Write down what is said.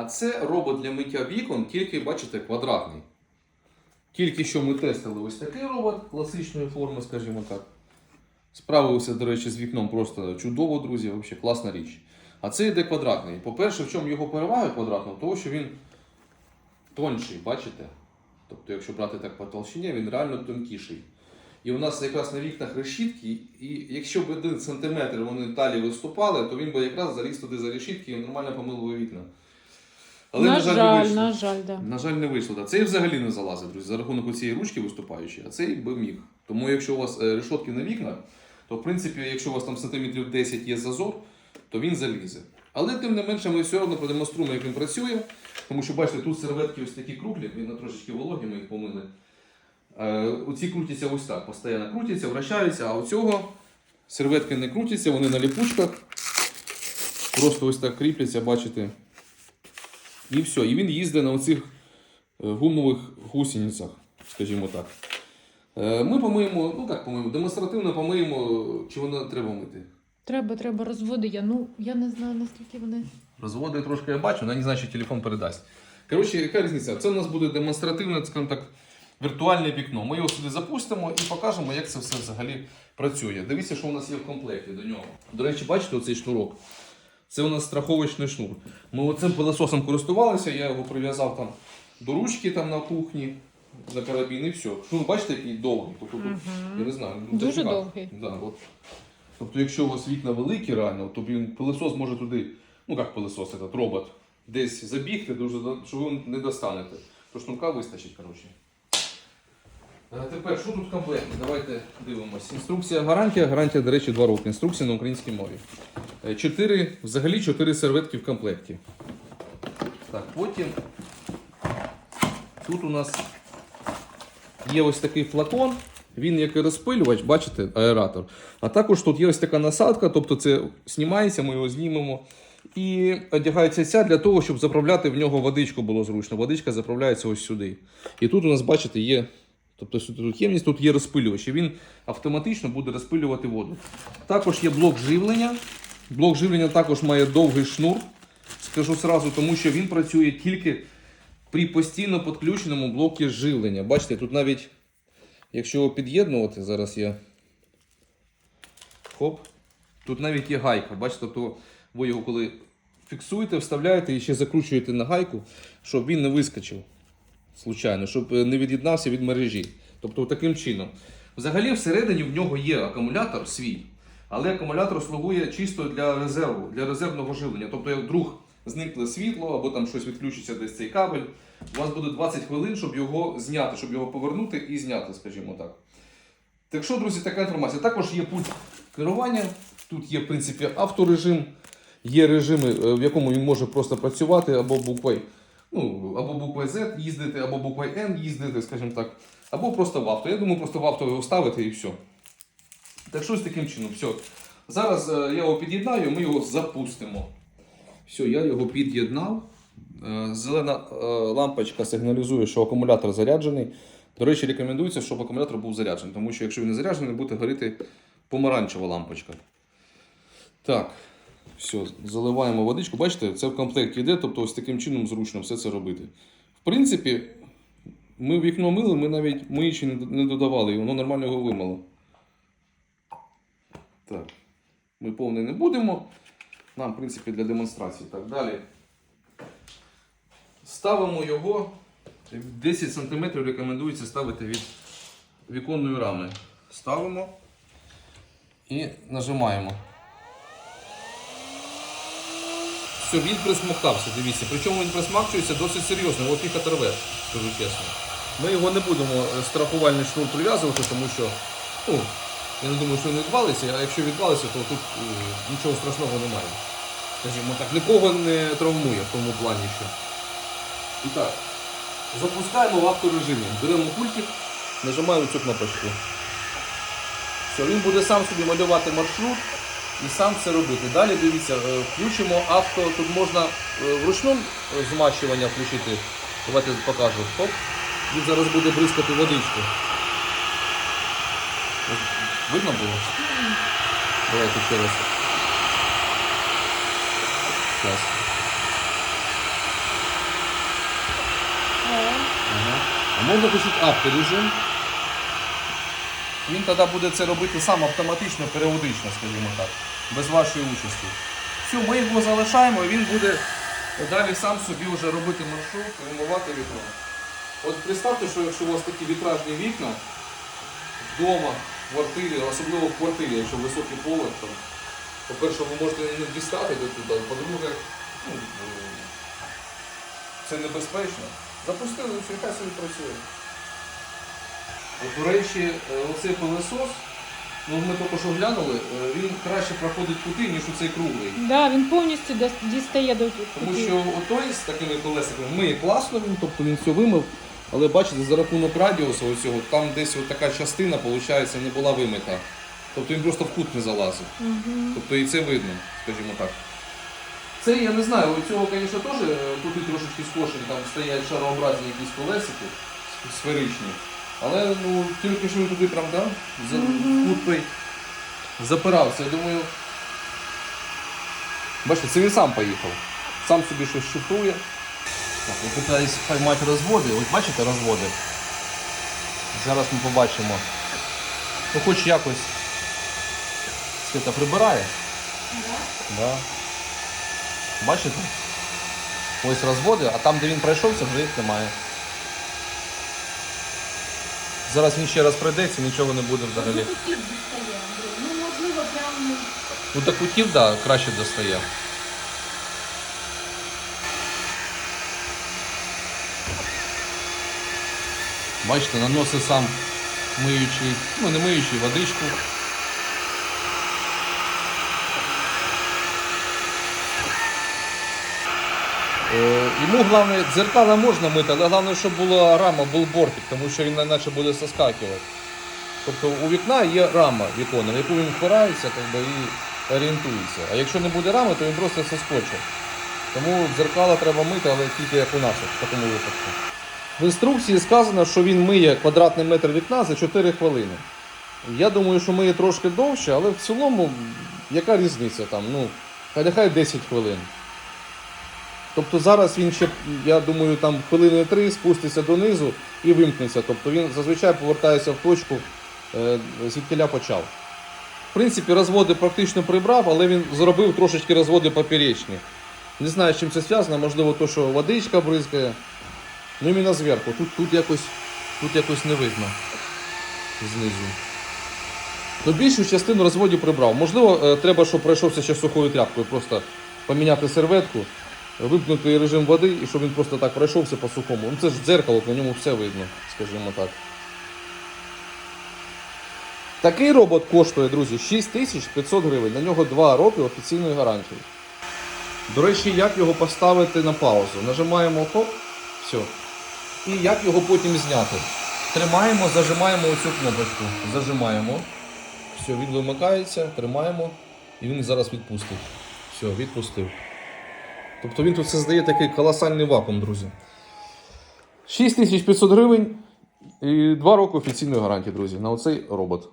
А це робот для миття вікон, тільки, бачите, квадратний. Тільки що ми тестили ось такий робот класичної форми, скажімо так. Справився, до речі, з вікном просто чудово, друзі, взагалі класна річ. А це йде квадратний. По-перше, в чому його перевага квадратного? Того, що він тонший, бачите? Тобто, якщо брати так по толщині, він реально тонкіший. І у нас якраз на вікнах решітки, і якщо б один сантиметр вони далі виступали, то він би якраз заліз туди за решітки і нормально помив би вікна. на жаль, не вийшло. на жаль, да. На жаль, не вийшло. Да. Цей взагалі не залазить, друзі, за рахунок цієї ручки виступаючої, а цей би міг. Тому якщо у вас е, решотки на вікнах, то в принципі, якщо у вас там сантиметрів 10 є зазор, то він залізе. Але тим не менше ми все одно продемонструємо, як він працює. Тому що бачите, тут серветки ось такі круглі, він трошечки вологі, ми їх помили. Е, оці крутяться ось так, постійно крутяться, вращаються, а у цього серветки не крутяться, вони на ліпучках. Просто ось так кріпляться, бачите. І все. І він їздить на оцих е, гумових гусеницях, скажімо так. Е, Ми помиємо, ну як помиємо, демонстративно помиємо, чи воно треба мити. Треба, треба розводи. Я ну я не знаю наскільки вони. Розводи трошки я бачу, але не знаю, що телефон передасть. Коротше, яка різниця? Це у нас буде демонстративне, скажімо так, віртуальне вікно. Ми його сюди запустимо і покажемо, як це все взагалі працює. Дивіться, що у нас є в комплекті до нього. До речі, бачите оцей шнурок? Це у нас страховочний шнур. Ми оцим пилососом користувалися, я його прив'язав там до ручки там на кухні, на карабін і все. Шнур, бачите, який довгий. Тобто, тут, я не знаю, ну, Дуже дофіга. довгий. Да, от. Тобто, якщо у вас вікна великі реально, то він пилосос може туди, ну як пилосос, этот робот, десь забігти, що ви не достанете. То шнурка вистачить, коротше. Тепер, що тут в комплекті? Давайте дивимося. Інструкція гарантія. Гарантія, до речі, 2 роки. Інструкція на українській мові. Е, Чотири, взагалі 4 серветки в комплекті. Так, потім тут у нас є ось такий флакон. Він як і розпилювач, бачите, аератор. А також тут є ось така насадка, тобто це знімається, ми його знімемо. І одягається ця для того, щоб заправляти в нього водичку було зручно. Водичка заправляється ось сюди. І тут у нас, бачите, є. Тобто тут ємність, тут є розпилювач, і він автоматично буде розпилювати воду. Також є блок живлення. Блок живлення також має довгий шнур. Скажу сразу, тому що він працює тільки при постійно підключеному блокі живлення. Бачите, тут навіть, якщо його під'єднувати, зараз я. Хоп. Тут навіть є гайка. Бачите, то ви його коли фіксуєте, вставляєте і ще закручуєте на гайку, щоб він не вискочив случайно, щоб е, не від'єднався від мережі. Тобто таким чином. Взагалі всередині в нього є акумулятор свій, але акумулятор слугує чисто для резерву, для резервного живлення. Тобто, як вдруг зникне світло або там щось відключиться десь цей кабель, у вас буде 20 хвилин, щоб його зняти, щоб його повернути і зняти, скажімо так. Так що, друзі, така інформація. Також є пульт керування. Тут є, в принципі, авторежим, є режими, е, в якому він може просто працювати або буквою, ну, або буквою Z їздити, або буквою N їздити, скажімо так, або просто в авто. Я думаю, просто в авто його ставити і все. Так що з таким чином, все. Зараз е, я його під'єднаю, ми його запустимо. Все, я його під'єднав. Е, Зелена е, лампочка сигналізує, що акумулятор заряджений. До речі, рекомендується, щоб акумулятор був заряджений, тому що якщо він не заряджений, буде горіти помаранчева лампочка. Так, все, заливаємо водичку. Бачите, це в комплекті йде, тобто ось таким чином зручно все це робити. В принципі, ми вікно мили, ми навіть миючі не додавали, воно нормально його вимило. Так, ми повний не будемо. Нам, в принципі, для демонстрації. Так, далі. Ставимо його 10 см рекомендується ставити від віконної рами. Ставимо і нажимаємо. Все, він присмоктався, дивіться. Причому він присмакчується досить серйозно, його піка рве, скажу чесно. Ми його не будемо е, страхувальний шнур прив'язувати, тому що ну, я не думаю, що він відвалиться, а якщо відвалиться, то тут е, нічого страшного немає. Скажімо так, нікого не травмує в тому плані, що. І так, запускаємо в авторежимі. Беремо пультик, нажимаємо цю кнопочку. Все, він буде сам собі малювати маршрут і сам це робити. Далі дивіться, е, включимо авто, тут можна е, вручну змащування включити. Давайте покажу. Хоп. Він зараз буде бризкати водичку. Видно було? Давайте ще раз. Клас. Ага. А можна пишуть авторежим. Він тоді буде це робити сам автоматично, періодично, скажімо так, без вашої участі. Все, ми його залишаємо і він буде далі сам собі вже робити маршрут і вимивати вікно. От представте, що якщо у вас такі вітражні вікна вдома, в квартирі, особливо в квартирі, якщо високий поверх, там, по-перше, ви можете не дістати до туди, по-друге, ну, е, це небезпечно. Запустили, хай собі працює. От, до речі, е, оцей пилосос, ну ми тільки що глянули, е, він краще проходить кути, ніж оцей круглий. Да, він повністю дістає до Тому що отой з такими колесиками миє класно він, тобто він все вимив. Але бачите, за рахунок радіусу оцього, там десь от така частина, виходить, не була вимита. Тобто він просто в кут не залазив. Угу. Тобто і це видно, скажімо так. Це я не знаю, у цього, звісно, теж е, кути трошечки скошені, там стоять шарообразні якісь колесики сферичні. Але ну, тільки що він туди, правда, за Мгм. кут той запирався. Я думаю. Бачите, це він сам поїхав. Сам собі щось шифрує. Так, я питаюсь поймати розводи. Ось бачите розводи? Зараз ми побачимо. Ну хоч якось Свята прибирає. Да. Бачите? Ось розводи, а там, де він пройшовся, вже їх немає. Зараз він ще раз прийдеться, нічого не буде взагалі. Ну, можливо, прям Ну до кутів, так, да, краще достає. Бачите, наносить сам миючий, ну не миючий, водичку. Е, Йому головне, дзеркала можна мити, але головне, щоб була рама, був бортик, тому що він іначе буде соскакувати. Тобто у вікна є рама віконна, в яку він впирається как би, і орієнтується. А якщо не буде рами, то він просто соскочить. Тому дзеркала треба мити, але тільки як у нас в такому випадку. В інструкції сказано, що він миє квадратний метр вікна за 4 хвилини. Я думаю, що миє трошки довше, але в цілому яка різниця там? Ну, хай нехай 10 хвилин. Тобто зараз він ще, я думаю, там хвилини три спуститься донизу і вимкнеться. Тобто він зазвичай повертається в точку, е, звідкиля почав. В принципі, розводи практично прибрав, але він зробив трошечки розводи поперечні. Не знаю, з чим це зв'язано, можливо, то, що водичка бризкає. Ну, іменно зверху. Тут, тут, якось, тут якось не видно знизу. Ну, більшу частину розводів прибрав. Можливо, е, треба, щоб пройшовся ще сухою тряпкою, просто поміняти серветку, вимкнути режим води і щоб він просто так пройшовся по сухому. Ну це ж дзеркало, по ньому все видно, скажімо так. Такий робот коштує, друзі, 6500 гривень. На нього 2 роки офіційної гарантії. До речі, як його поставити на паузу? Нажимаємо хоп, все. І як його потім зняти? Тримаємо, зажимаємо оцю кнопочку. Зажимаємо. Все, він вимикається, тримаємо і він зараз відпустить. Все, відпустив. Тобто він тут создає такий колосальний вакуум, друзі. 6500 гривень і 2 роки офіційної гарантії, друзі, на оцей робот.